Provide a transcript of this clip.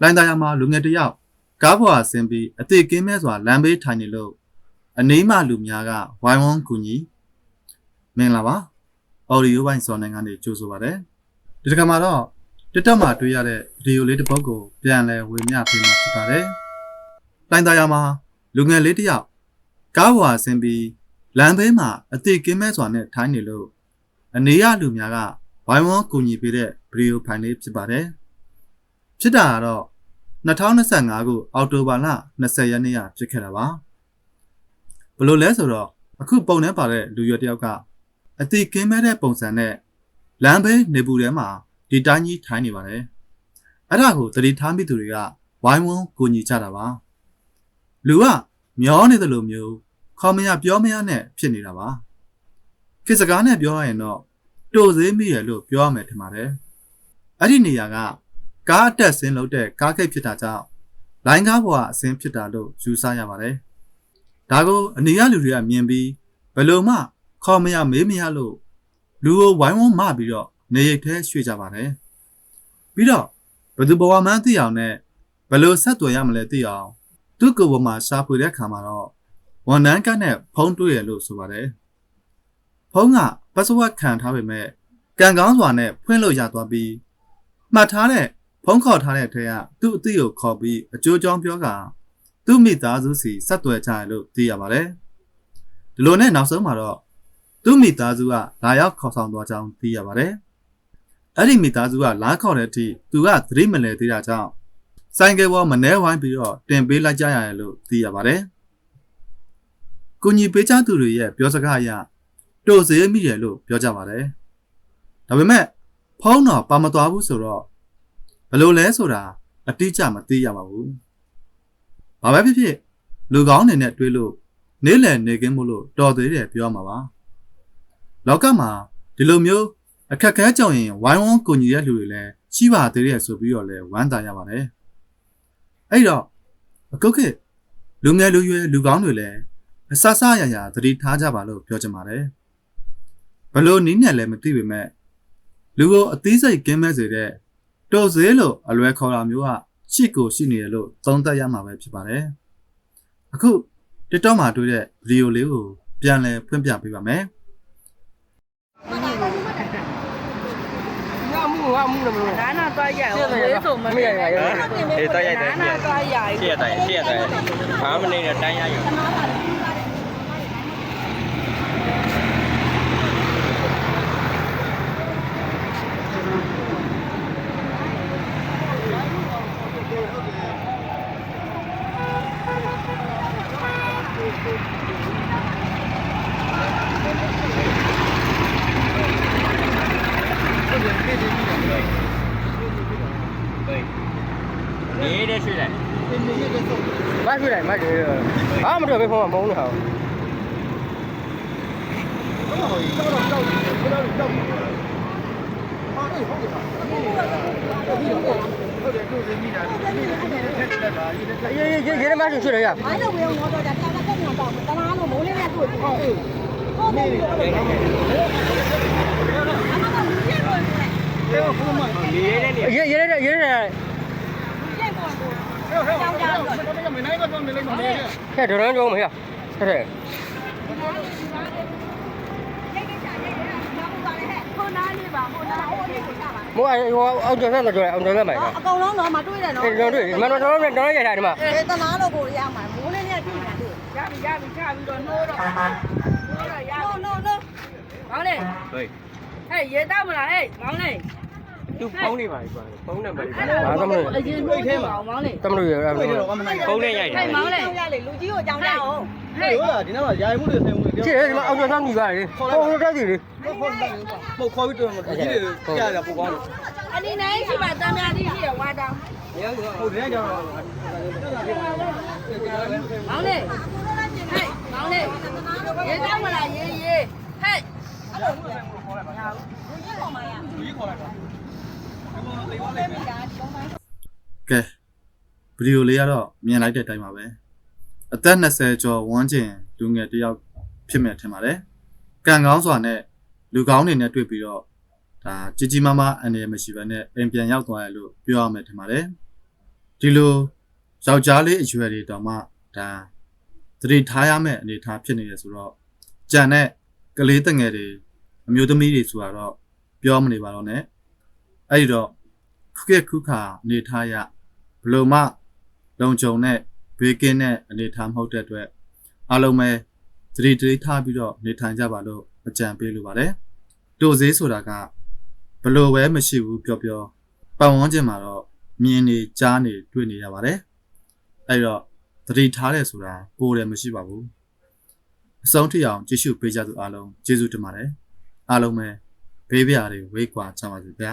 လိုင်းသားရမှာလူငယ်တစ်ယောက်ကားပေါ်အဆင်းပြီးအသေးကင်းမဲ့စွာလမ်းဘေးထိုင်နေလို့အနီးမှလူများကဝိုင်းဝန်းကူညီမင်္ဂလာပါအော်ဒီယိုပိုင်းစော်နိုင်ငံနေကြိုဆိုပါရစေဒီတစ်ခါမှာတော့တစ်တက်မှာတွေ့ရတဲ့ဗီဒီယိုလေးတစ်ပုဒ်ကိုပြန်လည်ဝေမျှပေးမှာဖြစ်ပါတယ်လိုင်းသားရမှာလူငယ်လေးတစ်ယောက်ကားပေါ်အဆင်းပြီးလမ်းဘေးမှာအသေးကင်းမဲ့စွာနဲ့ထိုင်နေလို့အနီးရလူများကဝိုင်းဝန်းကူညီပေးတဲ့ဗီဒီယိုဖိုင်လေးဖြစ်ပါတယ်ဖြစ်တာကတော့ 2025ခုအောက်တိုဘာလ20ရက်နေ့ကဖြစ်ခဲ့တာပါဘယ်လိုလဲဆိုတော့အခုပုံထဲပါတဲ့လူရွယ်တစ်ယောက်ကအတိကင်းမဲ့တဲ့ပုံစံနဲ့လမ်းဘေးနေပူထဲမှာဒီတိုင်းကြီးထိုင်နေပါတယ်အဲ့ဒါကိုသတိထားမိသူတွေကဝိုင်းဝန်းကူညီကြတာပါလူကမျောနေတယ်လို့မျိုးခေါမရပြောမရနဲ့ဖြစ်နေတာပါခေတ်စကားနဲ့ပြောရရင်တော့တိုသေးမိရလို့ပြောရမယ်ထင်ပါတယ်အဲ့ဒီနေရာက ကားအတက်ဆင်းလို့တဲ့ကားခိတ်ဖြစ်တာကြောင့်လိုင်းကားပေါ်ကအဆင်းဖြစ်တာလို့ယူဆရပါတယ်။ဒါကိုအနေရလူတွေကမြင်ပြီးဘယ်လိုမှခေါ်မရမေးမရလို့လူကိုဝိုင်းဝန်းမပြီးတော့နေရိတ်ထဲရွှေ့ကြပါတယ်။ပြီးတော့ဘယ်သူဘဝမှန်းသိအောင်နဲ့ဘယ်လိုဆက်သွယ်ရမလဲသိအောင်သူ့ကိုယ်ပေါ်မှာရှာဖွေတဲ့ခါမှာတော့ဝန်ထမ်းကနဲ့ဖုန်းတွေ့ရလို့ဆိုပါတယ်။ဖုန်းက password ခံထားပေမဲ့ကံကောင်းစွာနဲ့ဖွင့်လို့ရသွားပြီးမှတ်ထားတဲ့ ဖုန်းခေါ်ထားတဲ့အထက်ကသူ့အသိကိုခေါ်ပြီးအကျိုးကြောင်းပြောကသူ့မိသားစုစီဆက်သွယ်ကြရလို့သိရပါတယ်။ဒီလိုနဲ့နောက်ဆုံးမှာတော့သူ့မိသားစုကလာရောက်ခေါ်ဆောင်သွားကြောင်းသိရပါတယ်။အဲ့ဒီမိသားစုကလာခေါ်တဲ့အထိသူကသတိမလဲသေးတာကြောင့်ဆိုင်ကယ်ပေါ်မနှဲဝိုင်းပြီးတော့တင်ပေးလိုက်ကြရတယ်လို့သိရပါတယ်။ကိုကြီးပေးချသူတွေရဲ့ပြောစကားအရတို့စေးမိတယ်လို့ပြောကြပါတယ်။ဒါပေမဲ့ဖုန်းတော့ပါမသွားဘူးဆိုတော့ ဘယ်လိုလဲဆိုတာအတိအကျမသိရပါဘူး။ဘာပဲဖြစ်ဖြစ်လူကောင်းတွေနဲ့တွေ့လို့နေလည်နေကင်းမို့လို့တော်သေးတယ်ပြောမှာပါ။လောကမှာဒီလိုမျိုးအခက်ခဲကြောင်ရင်ဝိုင်းဝန်းကူညီတဲ့လူတွေလည်းရှိပါသေးတယ်ဆိုပြီးတော့လည်းဝမ်းသာရပါတယ်။အဲ့တော့အခုခေတ်လူငယ်လူရွယ်လူကောင်းတွေလည်းအဆဆရရသတိထားကြပါလို့ပြောချင်ပါတယ်။ဘလို့နီးနဲ့လည်းမသိပေမဲ့လူကိုအသေးစိတ်ကင်းမဲ့စေတဲ့ တိုဈေးလို့အလွဲခေါ်တာမျိုးကရှိကိုရှိနေတယ်လို့သုံးသပ်ရမှာပဲဖြစ်ပါတယ်။အခု TikTok မှာတွေ့တဲ့ဗီဒီယိုလေးကိုပြန်လည်ဖွင့်ပြပေးပါမယ်။အမှုအမှုလည်းမလို့နာနာသွားရအောင်ဝေးစုံမရရရအေးသွားရတယ်ရှေ့ရတိုင်းရှေ့ရတိုင်းဘာမနေနဲ့တိုင်းရရ လိုက်မရွှေ့လိုက်မရွှေ့ဘာမှမတော့ပဲဖုန်းကမုန်းနေတာရေရေရေရေမ ရတဲ့နေရေရေရေရေပြည့်ပေါ်ကိုကြောင်ကြောင်လို့ခဲဒရန်ကြောင်းမရဟဲ့ခုနားလေးပါခုနားဟိုလေးကိုကြပါမိုးဟိုအောင်ကျော်ဆက်ကြောအောင်ကျော်ဆက်မှာအကောင်လုံးတော့မတွေ့တယ်နော်အေးကျွန်တော်တွေ့မတော်တော်တော်တော်ရတာဒီမှာအေးတလားလို့ကိုရမှာမိုးလေး ရပြီရပြီချပြီးတော့နှိုးတော့နှိုးတော့ရပြီနှိုးနှိုးမောင်လေးဟေးဟဲ့ရေတောက်မလားဟဲ့မောင်လေးသူဖုန်းနေပါပြီကွာဖုန်းနံပါတ်လေးပါဘာသမလို့အရင်နှိုးထဲမှာမောင်လေးသမလို့ရအဲ့လိုဖုန်းနဲ့ရိုက်ရဟဲ့မောင်လေးရလေလူကြီးကိုကြောင်ရအောင်ဟဲ့ဟုတ်လားဒီနေ့မှာယာယီမှုတွေဆင်မှုတွေကြည့်ဒီမှာအောက်ကသားညီပါလေပေါ်ရတဲ့ကြီးလေမဟုတ်ခေါ်ပြီးတော့ကြီးတွေကြားရပိုကောင်းလို့အနေနဲ့ရှိပါတမ်းများကြီးရဝါတောင်းဟုတ်တယ်ကြောင်တော့မောင်လေး ကောင်းလေးရေတောက်မလားရေရေဟဲ့အဲ့လိုဘူးခေါ်လိုက်ပါညာဘူးကြီးခေါ်မှာရဘူးကြီးခေါ်လိုက်ပါဒီကောင်တေးဝါလေးကဲဗီဒီယိုလေးကတော့မြင်လိုက်တဲ့အတိုင်းပါပဲအသက်20ကျော်ဝန်းကျင်လူငယ်တယောက်ဖြစ်မယ်ထင်ပါတယ်ကံကောင်းစွာနဲ့လူကောင်းတွေနဲ့တွေ့ပြီးတော့ဒါကြီးကြီးမားမားအန္တရာယ်မရှိဘဲနဲ့အိမ်ပြန်ရောက်သွားရလို့ပြောရမယ်ထင်ပါတယ်ဒီလိုယောက်ျားလေးအရွယ်တွေတောင်မှဒါ သတိထားရမယ့်အနေအထားဖြစ်နေရဆိုတော့ကြံတဲ့ကလေးတငယ်တွေအမျိုးသမီးတွေဆိုတာတော့ပြောမနေပါတော့နဲ့အဲ့ဒီတော့ခုခေတ်ခုခါအနေအထားရဘယ်လို့မှလုံခြုံတဲ့ဘေးကင်းတဲ့အနေအထားမဟုတ်တဲ့အတွက်အားလုံးပဲသတိတတိထားပြီးတော့နေထိုင်ကြပါလို့အကြံပေးလိုပါတယ်တို့ဈေးဆိုတာကဘယ်လို့ပဲမရှိဘူးပြောပြောပတ်ဝန်းကျင်မှာတော့မြင်နေကြားနေတွေ့နေရပါတယ်အဲ့တော့ သတိထားတယ်ဆိုတာပိုတယ်မရှိပါဘူးအဆုံးထိအောင်ကြည့်ရှုပေးကြသူအားလုံးကျေးဇူးတင်ပါတယ်အားလုံးပဲဘေးပြားတွေဝေးကွာကြပါစေဗျာ